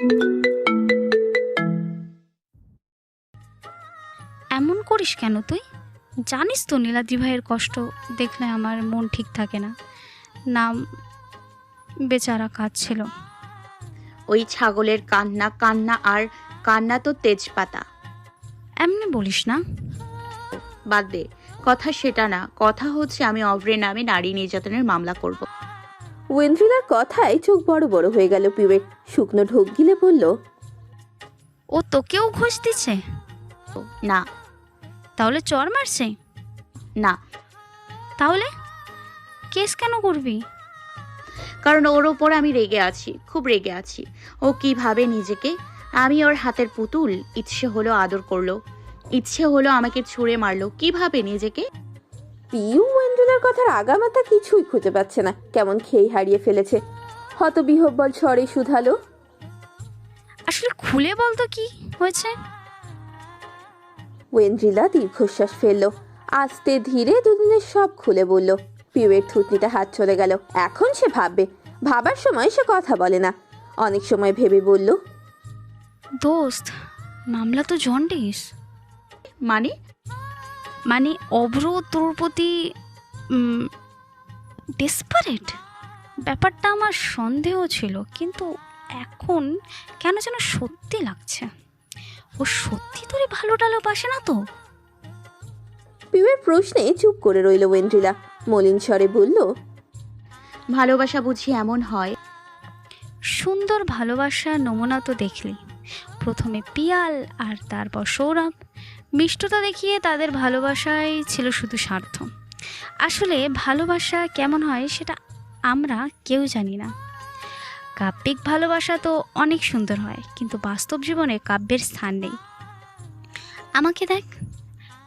এমন করিস কেন তুই? জানিস তো নীলাদ্রি ভাইয়ের কষ্ট দেখলে আমার মন ঠিক থাকে না। নাম বেচারা কাজ ছিল ওই ছাগলের কান্না কান্না আর কান্না তো তেজপাতা। এমনি বলিস না। বাদ দে কথা সেটা না। কথা হচ্ছে আমি অভ্রের নামে নারী নির্যাতনের মামলা করব। ওয়েন্দ্রিলার কথায় চোখ বড় বড় হয়ে গেল পিউয়ের শুকনো ঢোক গিলে বলল ও তোকেও ঘুষ দিচ্ছে? না। তাহলে চর মারছে? না। তাহলে কেস কেন করবি? কারণ ওর ওপর আমি রেগে আছি খুব রেগে আছি। ও কীভাবে নিজেকে? আমি ওর হাতের পুতুল ইচ্ছে হলো আদর করল। ইচ্ছে হলো আমাকে ছুঁড়ে মারলো। কীভাবে নিজেকে? পিউ ওয়েন্দ্রিলার কথার আগামাতা কিছুই খুঁজে পাচ্ছে না। কেমন খেই হারিয়ে ফেলেছে। হত বিহব্বল স্বরে শুধালো। আসলে খুলে বলতো কি হয়েছে? ওয়েন্দ্রিলা দীর্ঘশ্বাস ফেলল। আস্তে ধীরে দুদিনের সব খুলে বলল। পিউয়ের থুতনিতে হাত চলে গেল। এখন সে ভাববে ভাবার সময় সে কথা বলে না। অনেক সময় ভেবে বলল দোস্ত মামলা তো জন্ডিস। মানে? মানে অভ্র তোর প্রতি ডেসপারেট ব্যাপারটা আমার সন্দেহ ছিল কিন্তু এখন কেন যেন সত্যি লাগছে? ও সত্যি তোরে ভালো টালো বাসে না তো? পিউয়ের প্রশ্নে চুপ করে রইল ওয়েন্দ্রিলা মলিন স্বরে বলল ভালোবাসা বুঝি এমন হয়? সুন্দর ভালোবাসার নমুনা তো দেখলি। প্রথমে পিয়াল আর তারপর সৌরভ। মিষ্টতা দেখিয়ে তাদের ভালোবাসাই ছিল শুধু স্বার্থ। আসলে ভালোবাসা কেমন হয় সেটা আমরা কেউ জানি না। কাব্যিক ভালোবাসা তো অনেক সুন্দর হয়, কিন্তু বাস্তব জীবনে কাব্যের স্থান নেই। আমাকে দেখ,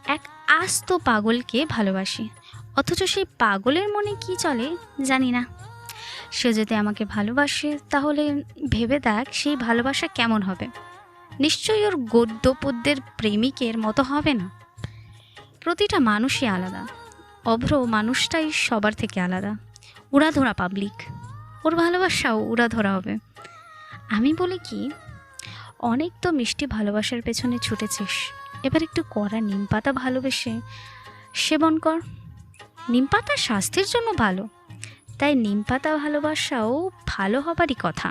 এক আস্ত পাগলকে ভালোবাসি, অথচ সেই পাগলের মনে কি চলে জানি না। সে যদি আমাকে ভালোবাসে, তাহলে ভেবে দেখ সেই ভালোবাসা কেমন হবে। নিশ্চয়ই ওর গদ্য পদ্যের প্রেমিকের মতো হবে না। প্রতিটা মানুষই আলাদা। অভ্র মানুষটাই সবার থেকে আলাদা। উড়াধরা পাবলিক ওর ভালোবাসাও উড়াধরা হবে। আমি বলি কি, অনেক তো মিষ্টি ভালোবাসার পেছনে ছুটেছিস। এবার একটু কড়া নিম পাতা ভালোবেসে সেবন কর। নিম পাতা স্বাস্থ্যের জন্য ভালো, তাই নিম পাতা ভালোবাসাও ভালো হবারই কথা।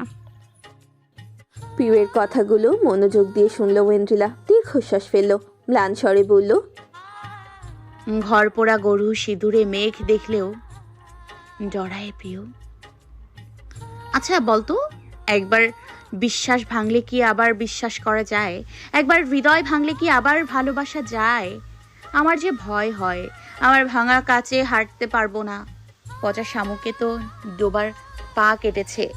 পিউয়ের কথাগুলো মনোযোগ দিয়ে শুনল ওয়েন্দ্রিলা দীর্ঘশ্বাস ফেলল। ম্লান স্বরে বলল ঘর পোড়া গরু সিঁদুরে মেঘ দেখলেও ডরায় প্রিয়। আচ্ছা বলতো, একবার বিশ্বাস ভাঙলে কি আবার বিশ্বাস করা যায়? একবার হৃদয় ভাঙলে কি আবার ভালোবাসা যায়? আমার যে ভয় হয়, আমার ভাঙা কাছে হাঁটতে পারব না। পচা শামুকে তো ডোবার পা কেটেছে।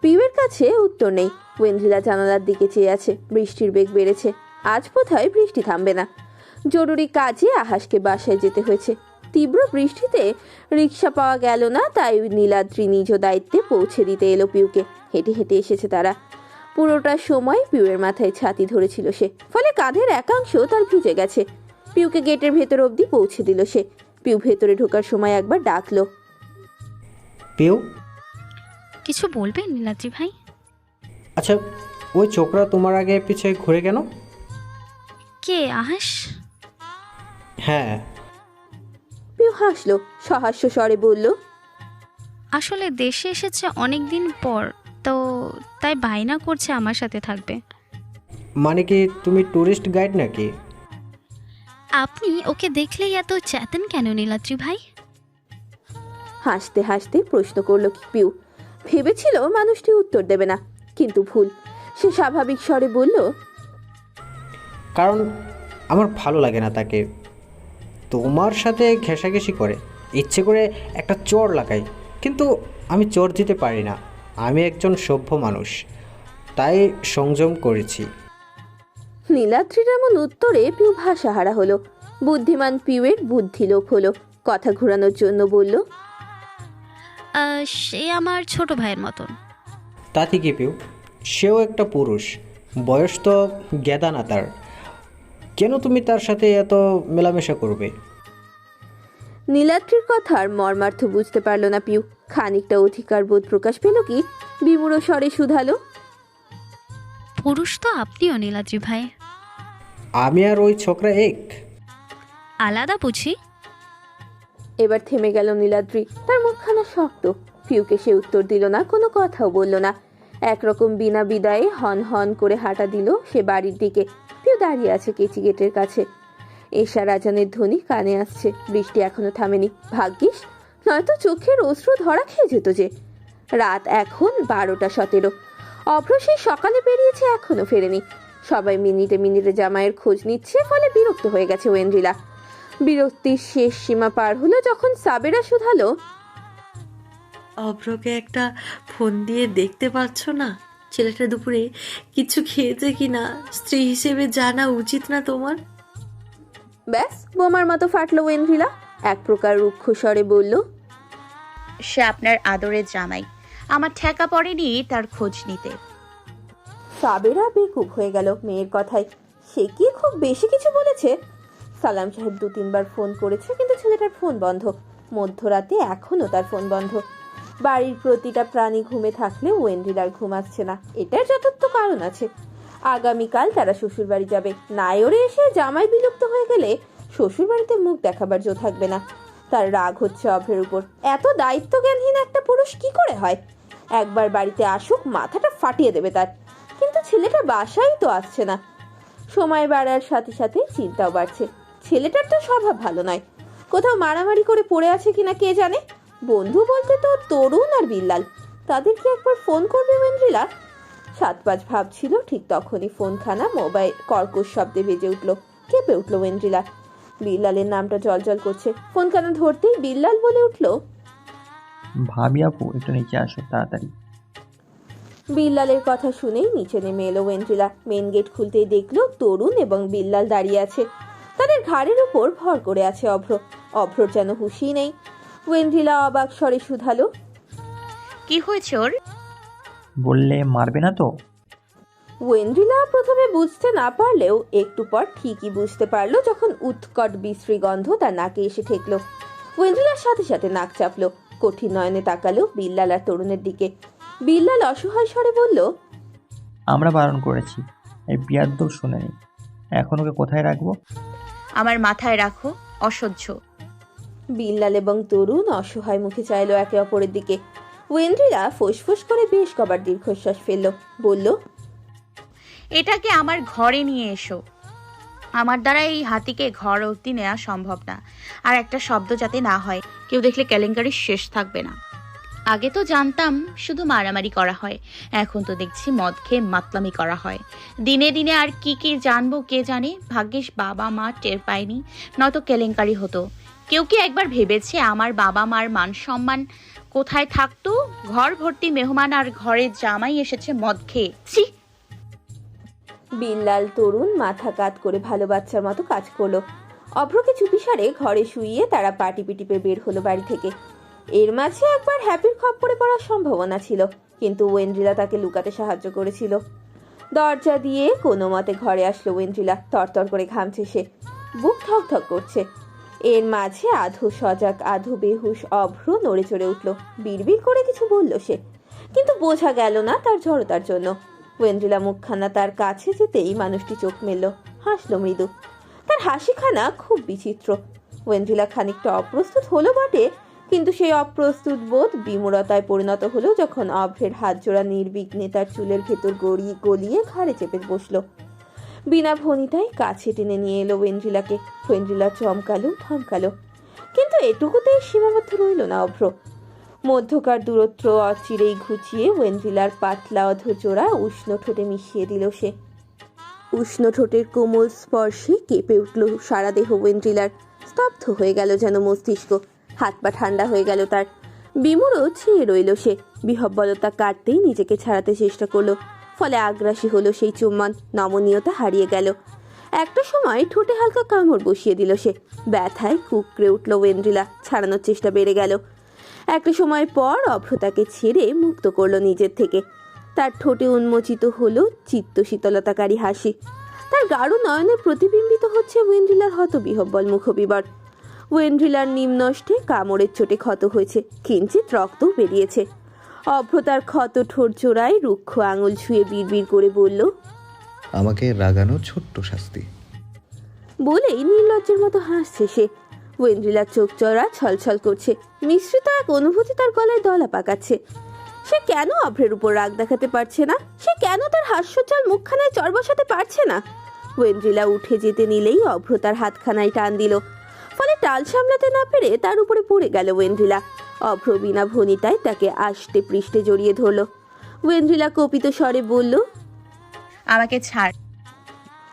পিউয়ের কাছে উত্তর নেই। ওয়েন্দ্রিলা জানালার দিকে চেয়ে আছে। বৃষ্টির বেগ বেড়েছে। আজ বোধহয় বৃষ্টি থামবে না। জরুরি কাজে আহাসকে বাসায় যেতে হয়েছে। তীব্র বৃষ্টিতে রিক্সা পাওয়া গেল না তাই নীলাদ্রি নিজ দায়িত্বে পৌঁছে দিতে এলো পিউকে। হেঁটে হেঁটে এসেছে তারা। পুরোটা সময় পিউয়ের মাথায় ছাতি ধরেছিল সে ফলে কাঁধের একাংশ তার ভিজে গেছে। পিউকে গেটের ভেতর অবধি পৌঁছে দিল সে। পিউ ভেতরে ঢোকার সময় একবার ডাকলো। পেও কিছু বলবেন নীলাদ্রি ভাই? আচ্ছা ওই ছোকরা তোমার আগে পিছে ঘুরে কেন কে আহাস হ্যাঁ। পিউ হাসলো সহাস্য স্বরে বলল আসলে দেশে এসেছে অনেক দিন পর তো তাই বায়না করছে আমার সাথে থাকবে। মানে কি তুমি ট্যুরিস্ট গাইড নাকি? আপনি ওকে দেখলেই এত চেতেন কেন নীলাদ্রি ভাই? হাসতে হাসতে প্রশ্ন করল কি পিউ। ভেবেছিল মানুষটি উত্তর দেবে না কিন্তু ভুল। সে স্বাভাবিক স্বরে বলল কারণ আমার ভালো লাগে না তাকে। তোমার সাথে ঘেঁষাঘেঁষি করে ইচ্ছে করে একটা চোর লাগাই কিন্তু আমি চোর দিতে পারি না। আমি একজন সভ্য মানুষ তাই সংযম করেছি। নীলাদ্রির এমন উত্তরে পিউ ভাষাহারা হলো। বুদ্ধিমান পিউয়ের বুদ্ধি লোপ হলো। কথা ঘোরানোর জন্য বলল আহ, সে আমার ছোট ভাইয়ের মতন। তাতে কি পেও সেও একটা পুরুষ। বয়স তো গেদা না তার কেন তুমি তার সাথে এত মেলামেশা করবে? নীলাদ্রির কথার মর্মার্থ বুঝতে পারল না পিউ। খানিকটা অধিকার বোধ প্রকাশ পেল কি? বিমূঢ় স্বরে শুধালো। পুরুষ তো আপনিও নীলাদ্রি ভাই। আমি আর ওই ছোকরা এক। আলাদা বুঝি? এবার থেমে গেল নীলাদ্রি। তার মুখখানা শক্ত। পিউকে সে উত্তর দিল না কোনো কথাও বলল না। একরকম বিনা বিদায়ে হন হন করে হাঁটা দিল সে বাড়ির দিকে। দাঁড়িয়ে আছে কেচি গেটের কাছে। এশা রাজানের ধ্বনি কানে আসছে। বৃষ্টি এখনও থামেনি। ভাগ্যিস, নয়তো চোখের অশ্রু ধরা খেয়ে যেত যে। রাত এখন বারোটা সতেরো। অভ্র সেই সকালে বেরিয়েছে, এখনও ফেরেনি। সবাই মিনিটে মিনিটে জামাইয়ের খোঁজ নিচ্ছে, ফলে বিরক্ত হয়ে গেছে ওয়েন্দ্রিলা। বিরক্তির শেষ সীমা পার হলো যখন সাবেরা শুধালো, অভ্রকে একটা ফোন দিয়ে দেখতে পাচ্ছ না? ছেলেটা দুপুরে কিছু খেয়েছে কিনা স্ত্রী হিসেবে জানা উচিত না তোমার? ব্যাস বোমার মতো ফাটলো ওয়েন্দ্রিলা। এক প্রকার রুক্ষ স্বরে বলল সে আপনার আদরের জামাই। আমার ঠেকা পড়েনি তার খোঁজ নিতে। সাবেরা বেকুব হয়ে গেল মেয়ের কথায়। সে কি খুব বেশি কিছু বলেছে? সালাম সাহেব দু তিনবার ফোন করেছে কিন্তু ছেলেটার ফোন বন্ধ। মধ্যরাতে এখনও তার ফোন বন্ধ। বাড়ির প্রতিটা প্রাণী ঘুমে থাকলে ওয়েন্ডিলার ঘুম আসছে না। এটার যথার্থ কারণ আছে। আগামীকাল তারা শ্বশুরবাড়ি যাবে। নায়রে এসে জামাই বিলুপ্ত হয়ে গেলে শ্বশুরবাড়িতে মুখ দেখাবার জো থাকবে না। তার রাগ হচ্ছে অভ্রের উপর। এত দায়িত্বজ্ঞানহীন একটা পুরুষ কি করে হয়? একবার বাড়িতে আসুক, মাথাটা ফাটিয়ে দেবে তার। কিন্তু ছেলেটা বাসায় তো আসছে না। সময় বাড়ার সাথে সাথে চিন্তাও বাড়ছে। ছেলেটার তো স্বভাব ভালো নয়। কোথাও মারামারি করে পড়ে আছে কিনা কে জানে? বন্ধু বলতে তো তরুণ আর বিল্লাল। তাদের কি একবার ফোন করবে ওয়েন্দ্রিলা সাত পাঁচ ভাবছিল ঠিক তখনই ফোনখানা মোবাইল কর্কশ শব্দে বেজে উঠল। কেঁপে উঠল ওয়েন্দ্রিলা বিল্লালের নামটা জলজল করছে। ফোনখানা ধরতেই বিল্লাল বলে উঠল ভাবি আপু একটু নিচে আসো তাড়াতাড়ি। বিল্লালের কথা শুনেই নিচে নেমে এলো ওয়েন্দ্রিলা মেন গেট খুলতেই দেখল তরুণ এবং বিল্লাল দাঁড়িয়ে আছে। তাদের ঘাড়ের উপর ভর করে আছে অভ্র। অভ্রর যেন হুশি নেই। ওয়েন্দ্রিলা অবাক স্বরে শুধালো। কি হয়েছে ওর? বললে মারবে না তো? ওয়েন্দ্রিলা প্রথমে বুঝতে না পারলেও একটু পর ঠিকই বুঝতে পারল যখন উৎকট বিশ্রী গন্ধ তার নাকে এসে ঠেকলো। ওয়েন্দ্রিলার সাথে সাথে নাক চাপলো কঠিন নয়নে তাকালো বিল্লাল আর তরুণের দিকে। বিল্লাল অসহায় স্বরে বলল আমরা বারণ করেছি এই বিয়ার দোষ শুনেনি। এখন ওকে কোথায় রাখব? আমার মাথায় রাখো অসহ্য। বিল্লাল এবং তরুণ অসহায় মুখে চাইলো একে অপরের দিকে। ওয়েন্দ্রিলা ফোঁস করে বেশ কবার দীর্ঘশ্বাস ফেলল। বলল এটাকে আমার ঘরে নিয়ে এসো। আমার দ্বারা এই হাতিকে ঘর অবধি নেওয়া সম্ভব না। আর একটা শব্দ যাতে না হয়, কেউ দেখলে কেলেঙ্কারির শেষ থাকবে না। আগে তো জানতাম শুধু মারামারি করা হয়, এখন তো দেখছি মদ খেয়ে মাতলামি করা হয়। দিনে দিনে আর কি কি জানব কে জানে, ভাগ্যিস বাবা মা টের পায়নি, নয়তো কেলেঙ্কারি হতো। কেউ কি একবার ভেবেছে আমার বাবা মার মান সম্মান কোথায় থাকতো? ঘর ভর্তি মেহমান আর ঘরের জামাই এসেছে মদ খেয়ে। ছি! বিল্লাল তরুণ মাথা কাত করে ভালো বাচ্চার মতো কাজ করল। অভ্রকে চুপিসারে ঘরে শুইয়ে তারা পাটি পিটিপে বের হলো বাড়ি থেকে। এর মাঝে একবার হ্যাপির খপ্পরে পড়ার সম্ভাবনা ছিল, কিন্তু ওয়েন্দ্রিলা তাকে লুকাতে সাহায্য করেছিল। দরজা দিয়ে কোনো মতে ঘরে আসলো ওয়েন্দ্রিলা, তরতর করে ঘামছে সে। বুক ঠক ঠক করছে। এর মাঝে আধো সজাগ, আধো বেহুশ, অভ্র নড়ে চড়ে উঠল। বিড়বিড় করে কিছু বলল সে। কিন্তু বোঝা গেল না তার জড়তার জন্য। ওয়েন্দ্রিলা মুখখানা তার কাছে যেতেই মানুষটি চোখ মেলল। হাসলো মৃদু। তার হাসিখানা খুব বিচিত্র। ওয়েন্দ্রিলা খানিকটা অপ্রস্তুত হলো বটে, কিন্তু সেই অপ্রস্তুত বোধ বিমূরতায় পরিণত হলো যখন অভ্রের হাত জোড়া নির্বিঘ্নে তার চুলের ভেতর গড়িয়ে গলিয়ে ঘাড়ে চেপে বসল। বিনা ভনিতায় কাছে টেনে নিয়ে এলো ওয়েন্দ্রিলাকে। ওয়েন্দ্রিলা চমকালো থমকালো কিন্তু এটুকুতেই সীমাবদ্ধ রইল না অভ্র। মধ্যকার দূরত্ব অচিরেই ঘুচিয়ে ওয়েন্দ্রিলার পাতলা অধজোড়া উষ্ণ ঠোঁটে মিশিয়ে দিল সে। উষ্ণ ঠোঁটের কোমল স্পর্শে কেঁপে উঠল সারা দেহ ওয়েন্দ্রিলার। স্তব্ধ হয়ে গেল যেন মস্তিষ্ক। হাত পা ঠান্ডা হয়ে গেল তার। বিমুরও ছেয়ে রইল সে। বিহব্বলতা কাটতেই নিজেকে ছাড়াতে চেষ্টা করল। ফলে আগ্রাসী হলো সেই চুম্বন। নমনীয়তা হারিয়ে গেল। একটা সময় ঠোঁটে হালকা কামড় বসিয়ে দিল সে। ব্যথায় কুকড়ে উঠল ওয়েন্দ্রিলা। ছাড়ানোর চেষ্টা বেড়ে গেল। একটা সময় পর অভ্রতাকে ছেড়ে মুক্ত করল নিজের থেকে। তার ঠোঁটে উন্মোচিত হলো চিত্ত শীতলতাকারী হাসি। তার গাঢ় নয়নে প্রতিবিম্বিত হচ্ছে ওয়েন্দ্রিলার হত বিহব্বল মুখবিবর। ওয়েন্ড্রিলার নিম্নষ্টে কামড়ের চোটে ক্ষত হয়েছে। কিঞ্চিত রক্তও বেরিয়েছে। অভ্র তার ক্ষত ঠোঁট জোড়ায় রুক্ষ আঙুল ছুঁয়ে বিড়বিড় করে বলল আমাকে রাগানো ছোট্ট শাস্তি। বলেই নির্লজ্জের মতো হাসছে সে। ওয়েন্দ্রিলার চোখ চড়া ছলছল করছে। মিশ্রিত এক অনুভূতি তার গলায় দলা পাকাচ্ছে। সে কেন অভ্রের উপর রাগ দেখাতে পারছে না? সে কেন তার হাস্যচল মুখখানায় চর বসাতে পারছে না? ওয়েন্দ্রিলা উঠে যেতে নিলেই অভ্র তার হাতখানায় টান দিল। ফলে টাল সামলাতে না পেরে তার উপরে পড়ে গেল ওয়েন্দ্রিলা। অভ্র বিনা ভনিতায় তাকে আষ্টে পৃষ্ঠে জড়িয়ে ধরল। ওয়েন্দ্রিলা কপিত স্বরে বলল আমাকে ছাড়।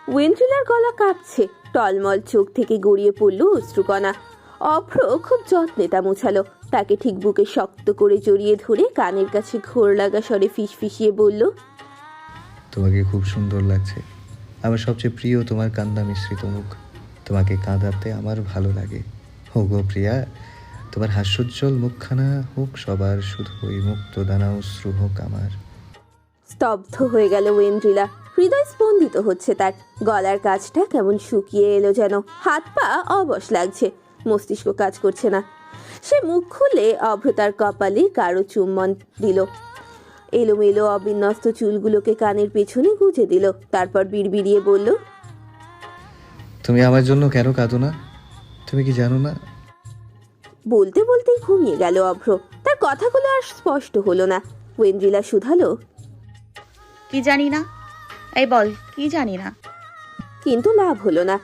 ওয়েন্দ্রিলার গলা কাঁপছে টলমল চোখ থেকে গড়িয়ে পড়ল অশ্রুকণা। অভ্র খুব যত্নে তা মুছালো। তাকে ঠিক বুকে শক্ত করে জড়িয়ে ধরে কানের কাছে ঘোর লাগা স্বরে ফিসফিসিয়ে বলল তোমাকে খুব সুন্দর লাগছে। আমার সবচেয়ে প্রিয় তোমার কান্দা মিশ্রিত মুখ। তোমাকে কাঁদাতে আমার ভালো লাগে। হো গো প্রিয়া, তোমার হাস্যোজ্জ্বল মুখখানা হোক সবার, শুধু ওই মুক্ত দানা অশ্রু হোক আমার। স্তব্ধ হয়ে গেল ওয়েন্দ্রিলা। হৃদয় স্পন্দিত হচ্ছে তার। গলার কাজটা কেমন শুকিয়ে এলো যেন। হাত পা অবশ লাগছে। মস্তিষ্ক কাজ করছে না। সে মুখ খুলে অভ্রতার কপালে কারও চুম্বন দিল। এলোমেলো অবিন্যস্ত চুলগুলোকে কানের পেছনে গুজে দিল। তারপর বিড়বিড়িয়ে বলল তুমি আমার জন্য কেন কাঁদো না? তুমি কি জানো না? বলতে বলতেই ঘুমিয়ে গেল অভ্র। তার কথাগুলো আর স্পষ্ট হলো না। ওয়েন্দ্রিলা শুধালো। কি জানি না? এই বল কি জানি না? কিন্তু লাভ হলো না।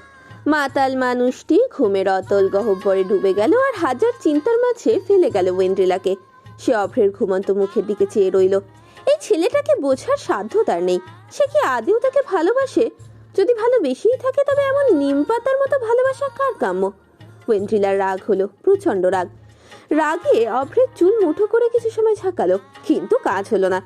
মাতাল মানুষটি ঘুমের অতল গহ্বরে ডুবে গেল আর হাজার চিন্তার মাঝে ফেলে গেল ওয়েন্দ্রিলাকে। সে অভ্রের ঘুমন্ত মুখের দিকে চেয়ে রইল। এই ছেলেটাকে বোঝার সাধ্য তার নেই। সে কি আদেও তাকে ভালোবাসে? যদি ভালোবেসেই থাকে, তবে এমন নিম পাতার মতো ভালোবাসা কার কাম্য? ওয়েন্দ্রিলার রাগ হলো প্রচণ্ড রাগ। রাগে অভ্রের চুল মুঠো করে কিছু সময় ঝাঁকালো, কিন্তু কাজ হলো না।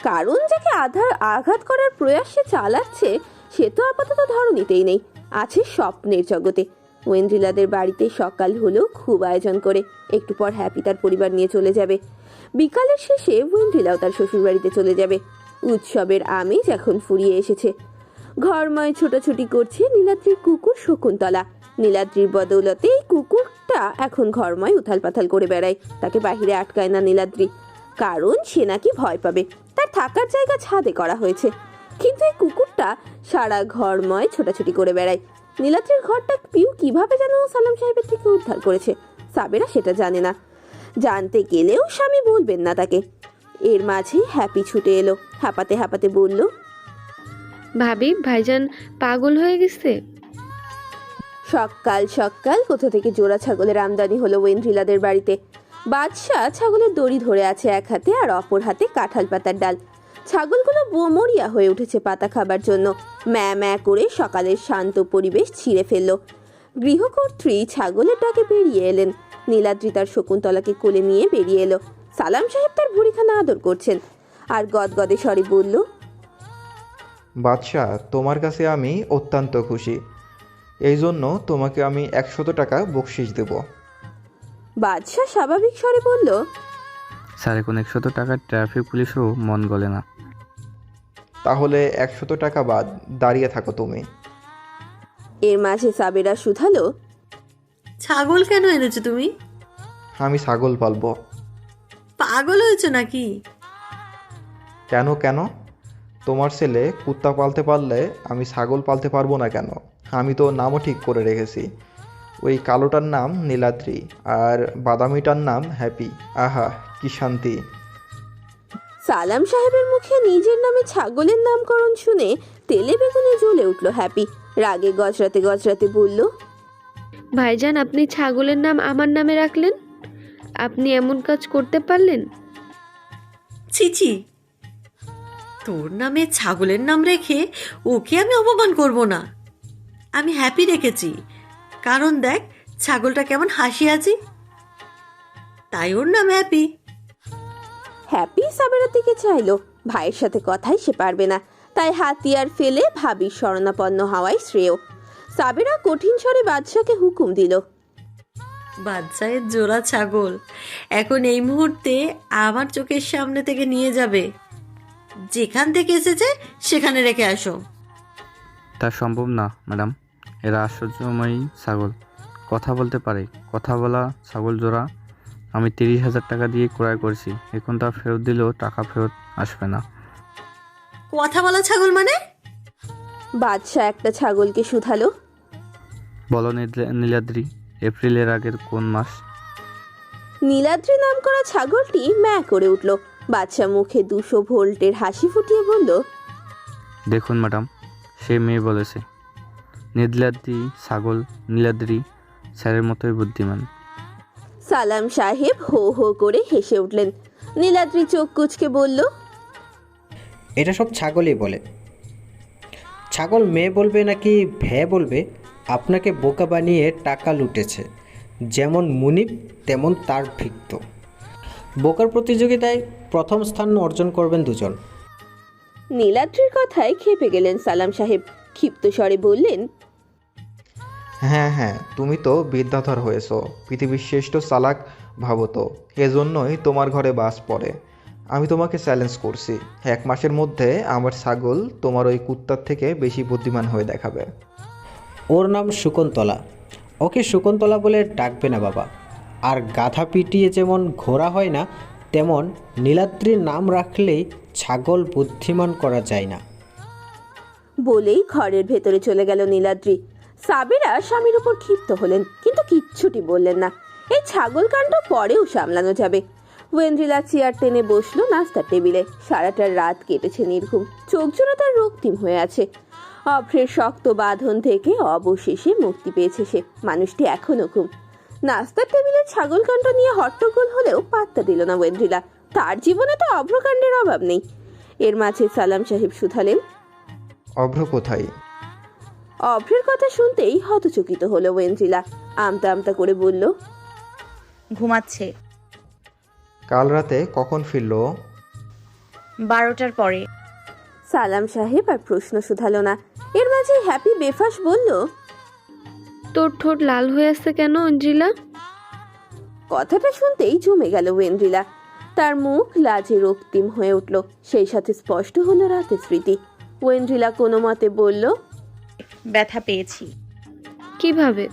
কারণ যাকে আধার আঘাত করার প্রয়াস সে চালাচ্ছে, সে তো আপাতত ধরনীতেই নেই, আছে স্বপ্নের জগতে। ওয়েন্দ্রিলাদের বাড়িতে সকাল হলেও খুব আয়োজন করে, একটু পর হ্যাপি তার পরিবার নিয়ে চলে যাবে। বিকালের শেষে ওয়েন্দ্রিলাও তার শ্বশুর বাড়িতে চলে যাবে। উৎসবের আমেজ এখন ফুরিয়ে এসেছে। ঘরময় ছোটাছুটি করছে নীলাদ্রির কুকুর শকুন্তলা। নীলাদ্রির বদৌলতে এই কুকুরটা এখন ঘরময় উথাল পাথাল করে বেড়ায়। তাকে বাহিরে আটকায় না নীলাদ্রি। কারণ সে নাকি ভয় পাবে। তার থাকার জায়গা ছাদে করা হয়েছে। কিন্তু এই কুকুরটা সারা ঘরময় ছোটাছুটি করে বেড়ায়। নীলাদ্রির ঘরটা পিউ কীভাবে যেন সালাম সাহেবের থেকে উদ্ধার করেছে, সাবেরা সেটা জানে না। জানতে গেলেও স্বামী বলবেন না তাকে। এর মাঝেই হ্যাপি ছুটে এলো। হাঁপাতে হাঁপাতে বলল ভাবি, ভাইজান পাগল হয়ে গেছে? সকাল সকাল কোথা থেকে জোড়া ছাগলের আমদানি হলো ওয়েন্দ্রিলাদের বাড়িতে? বাদশাহ ছাগলের দড়ি ধরে আছে এক হাতে আর অপর হাতে কাঁঠাল পাতার ডাল। ছাগলগুলো বোমরিয়া হয়ে উঠেছে পাতা খাবার জন্য। ম্যা ম্যা করে সকালের শান্ত পরিবেশ ছিঁড়ে ফেলল। গৃহকর্ত্রী ছাগলের ডাকে বেরিয়ে এলেন। নীলাদ্রি তার শকুন্তলাকে কোলে নিয়ে বেরিয়ে এলো। সালাম সাহেব তার ভুড়িখানা আদর করছেন। আর গদগদে স্বরে বলল বাদশাহ তোমার কাছে আমি অত্যন্ত খুশি। এই জন্য তোমাকে আমি একশত টাকা বকশিস দেব। বাদশাহ স্বাভাবিক স্বরে বলল স্যার এখন একশত টাকার ট্রাফিক পুলিশও মন গলে না। তাহলে একশত টাকা বাদ দাঁড়িয়ে থাকো তুমি। এর মাঝে সাবেরা শুধালো ছাগল কেন এনেছো তুমি? আমি ছাগল পালবো। পাগল হয়েছো নাকি? কেন কেন? তোমার ছেলে কুত্তা পালতে পারলে আমি ছাগল পালতে পারব না কেন? আমি তো নামও ঠিক করে রেখেছি। ওই কালোটার নাম নীলাদ্রি আর বাদামিটার নাম হ্যাপি। আহা কি শান্তি। সালাম সাহেবের মুখে নিজের নামে ছাগলের নামকরণ শুনে তেলে বেগুনে জ্বলে উঠল হ্যাপি। রাগে গজরাতে গজরাতে বলল ভাইজান আপনি ছাগলের নাম আমার নামে রাখলেন? আপনি এমন কাজ করতে পারলেন? চিচি তোর নামে ছাগলের নাম রেখে ওকে আমি অপমান করব না। আমি হ্যাপি রেখেছি। কারণ দেখ ছাগলটা কেমন হাসি আছি তাই ওর নাম হ্যাপি হ্যাপি সাবেরার দিকে চাইলো। ভাইয়ের সাথে কথাই সে পারবে না। তাই হাতিয়ার ফেলে ভাবি শরণাপন্ন হওয়াই শ্রেয়। সাবেরা কঠিন স্বরে বাদশাকে হুকুম দিল। বাচ্চায়ের জোড়া ছাগল। এখন এই মুহূর্তে আমার চোখের সামনে থেকে নিয়ে যাবে। যেখান থেকে এসেছে সেখানে রেখে আসো। তা সম্ভব না ম্যাডাম। এরা আশ্চর্যময়ী ছাগল। কথা বলতে পারে। কথা বলা ছাগল জোড়া আমি তিরিশ হাজার টাকা দিয়ে ক্রয় করছি। এখন তা ফেরত দিলেও টাকা ফেরত আসবে না। কথা বলা ছাগল মানে? বাদশাহ একটা ছাগলকে শুধালো। বলো নীল- নীলাদ্রি এপ্রিলের আগের কোন মাস? নীলাদ্রি নাম করা ছাগলটি ম্যা করে উঠল। বাদশাহ মুখে দুশো ভোল্টের হাসি ফুটিয়ে বলল দেখুন ম্যাডাম সে মেয়ে বলেছে নীলাদ্রি ছাগল নীলাদ্রি স্যারের মতোই বুদ্ধিমান। সালাম সাহেব হো হো করে হেসে উঠলেন। নীলাদ্রি চোখ কুচকে বলল এটা সব ছাগলই বলে। ছাগল মেয়ে বলবে নাকি ভ্যা বলবে আপনাকে বোকা বানিয়ে টাকা লুটেছে। যেমন মুনিপ তেমন তার ভিক্ত বোকার প্রতিযোগিতায় প্রথম স্থান অর্জন করবেন দুজন। নীলাদ্রির কথায় খেপে গেলেন সালাম সাহেব। ক্ষিপ্ত স্বরে বললেন হ্যাঁ হ্যাঁ তুমি তো বিদ্যাধর হয়েছো পৃথিবীর শ্রেষ্ঠ চালাক ভাবো তো এজন্যই তোমার ঘরে বাস পড়ে। আমি তোমাকে চ্যালেঞ্জ করছি এক মাসের মধ্যে আমার ছাগল তোমার ওই কুত্তার থেকে বেশি বুদ্ধিমান হয়ে দেখাবে। ওর নাম শকুন্তলা। ওকে শকুন্তলা বলে ডাকবে না বাবা। আর গাধা পিটিয়ে যেমন ঘোরা হয় না, তেমন নীলাদ্রির নাম রাখলেই ছাগল বুদ্ধিমান করা যায় না। বলেই ঘরের ভেতরে চলে গেল নীলাদ্রি। সাবেরা স্বামীর উপর ক্ষিপ্ত হলেন, কিন্তু কিচ্ছুটি বললেন না। এই ছাগল কাণ্ড পরেও সামলানো যাবে। ওয়েন্দ্রিলা চেয়ার টেনে বসল নাস্তার টেবিলে। সারাটা রাত কেটেছে নির্ঘুম। চোখ জোড়া তার রক্তিম হয়ে আছে। অভ্রের শক্ত বাঁধন থেকে অবশেষে মুক্তি পেয়েছে সে। মানুষটি এখনও ঘুম। নাস্তার টেবিলে ছাগল কাণ্ড নিয়ে হট্টগোল হলেও পাত্তা দিল না ওয়েন্দ্রিলা। তার জীবনে তো অভ্রকাণ্ডের অভাব নেই। এর মাঝে সালাম সাহেব শুধালেন। অভ্র কোথায়? অভ্রের কথা শুনতেই হতচকিত হলো ওয়েন্দ্রিলা। আমতা আমতা করে বলল ঘুমাচ্ছে। কাল রাতে কখন ফিরলো? বারোটার পরে। সালাম সাহেব আর প্রশ্ন শুধালো না। এর মাঝে হ্যাপি বেফাস বলল তোর ঠোঁট লাল হয়ে আসছে কেন অঞ্জিলা? কথাটা শুনতেই জমে গেল ওয়েন্দ্রিলা। তার মুখ লাজে রক্তিম হয়ে উঠল। সেই সাথে স্পষ্ট হলো রাতের স্মৃতি। ওয়েন্দ্রিলা কোনো মতে বলল ব্যথা পেয়েছি। কীভাবে?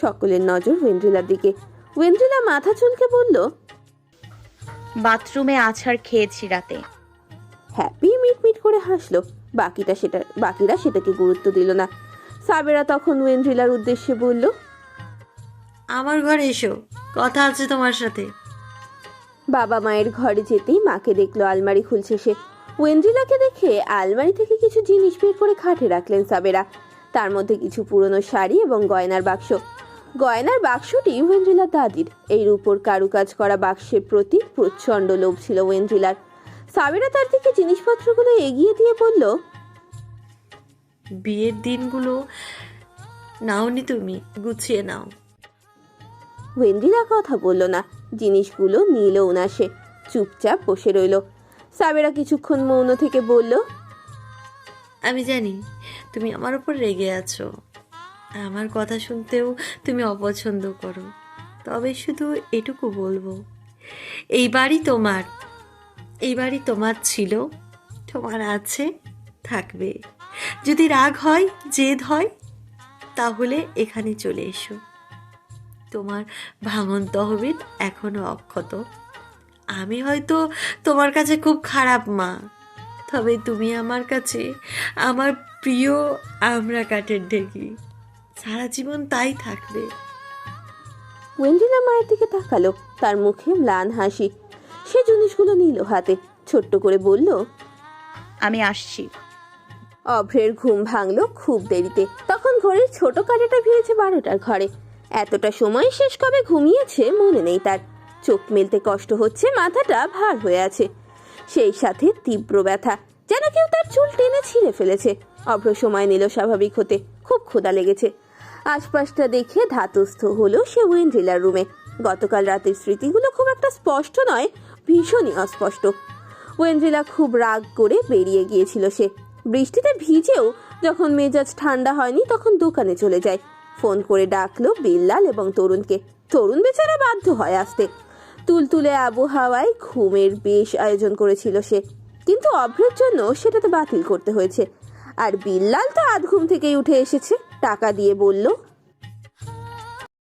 সকলের নজর ওয়েন্দ্রিলার দিকে। ওয়েন্দ্রিলা মাথা চুলকে বলল বাথরুমে আছাড় খেয়েছি রাতে। হ্যাপি মিটমিট করে হাসলো। বাকিটা সেটা বাকিরা সেটাকে গুরুত্ব দিল না। সাবেরা তখন ওয়েন্দ্রিলার উদ্দেশ্যে বলল আমার ঘরে এসো কথা আছে তোমার সাথে। বাবা মায়ের ঘরে যেতেই মাকে দেখল আলমারি খুলছে সে। ওয়েন্দ্রিলাকে দেখে আলমারি থেকে কিছু জিনিস বের করে খাটে রাখলেন সাবেরা। তার মধ্যে কিছু পুরনো শাড়ি এবং গয়নার বাক্স। গয়নার বাক্সটি ওয়েন্দ্রিলার দাদির। এই রূপোর কারুকাজ করা বাক্সের প্রতি প্রচণ্ড লোভ ছিল ওয়েন্দ্রিলার সাবেরা তার দিকে জিনিসপত্রগুলো এগিয়ে দিয়ে বলল বিয়ের দিনগুলো নাওনি তুমি গুছিয়ে নাও। ওয়েন্দ্রিলা কথা বলল না জিনিসগুলো নিলও না সে চুপচাপ বসে রইল। সাবেরা কিছুক্ষণ মৌন থেকে বলল আমি জানি তুমি আমার উপর রেগে আছো। আমার কথা শুনতেও তুমি অপছন্দ করো তবে শুধু এটুকু বলব এই বাড়ি তোমার এই বাড়ি তোমার ছিল তোমার আছে থাকবে। যদি রাগ হয় জেদ হয় তাহলে এখানে চলে এসো। তোমার ভাঙন তহবিল এখনও অক্ষত। আমি হয়তো তোমার কাছে খুব খারাপ মা। তবে তুমি আমার কাছে আমার প্রিয় আমরা কাঠের ঢেকি। সারা জীবন তাই থাকবে। ওয়েন্ডিলা মায়ের দিকে তাকালো তার মুখে ম্লান হাসি। সে জিনিসগুলো নিল হাতে ছোট্ট করে বলল আমি আসছি। অভ্রের ঘুম ভাঙলো খুব দেরিতে। তখন ঘড়ির ছোট কাঁটাটা ভিড়েছে বারোটার ঘরে। এতটা সময় শেষ কবে ঘুমিয়েছে মনে নেই তার। চোখ মেলতে কষ্ট হচ্ছে, মাথাটা ভার হয়ে আছে। সেই সাথে তীব্র ব্যথা, যেন কেউ তার চুল টেনে ছিঁড়ে ফেলেছে। অভ্র সময় নিল স্বাভাবিক হতে, খুব ক্ষুধা লেগেছে। আশপাশটা দেখে ধাতস্থ হলো সে ওয়েন্ড্রিলার রুমে। গতকাল রাতের স্মৃতিগুলো খুব একটা স্পষ্ট নয়, ভীষণই অস্পষ্ট। ওয়েন্দ্রিলা খুব রাগ করে বেরিয়ে গিয়েছিল সে। বৃষ্টিতে ভিজেও যখন মেজাজ ঠান্ডা হয়নি তখন দোকানে চলে যায়। ফোন করে ডাকলো বিল্লাল এবং তরুণকে। তরুণ বেচারা বাধ্য হয় আসতে। তুলতুলে আবহাওয়ায় ঘুমের বেশ আয়োজন করেছিল সে। কিন্তু অভ্রের জন্য সেটা তো বাতিল করতে হয়েছে। আর বিল্লাল তো আধ ঘুম থেকেই উঠে এসেছে। টাকা দিয়ে বলল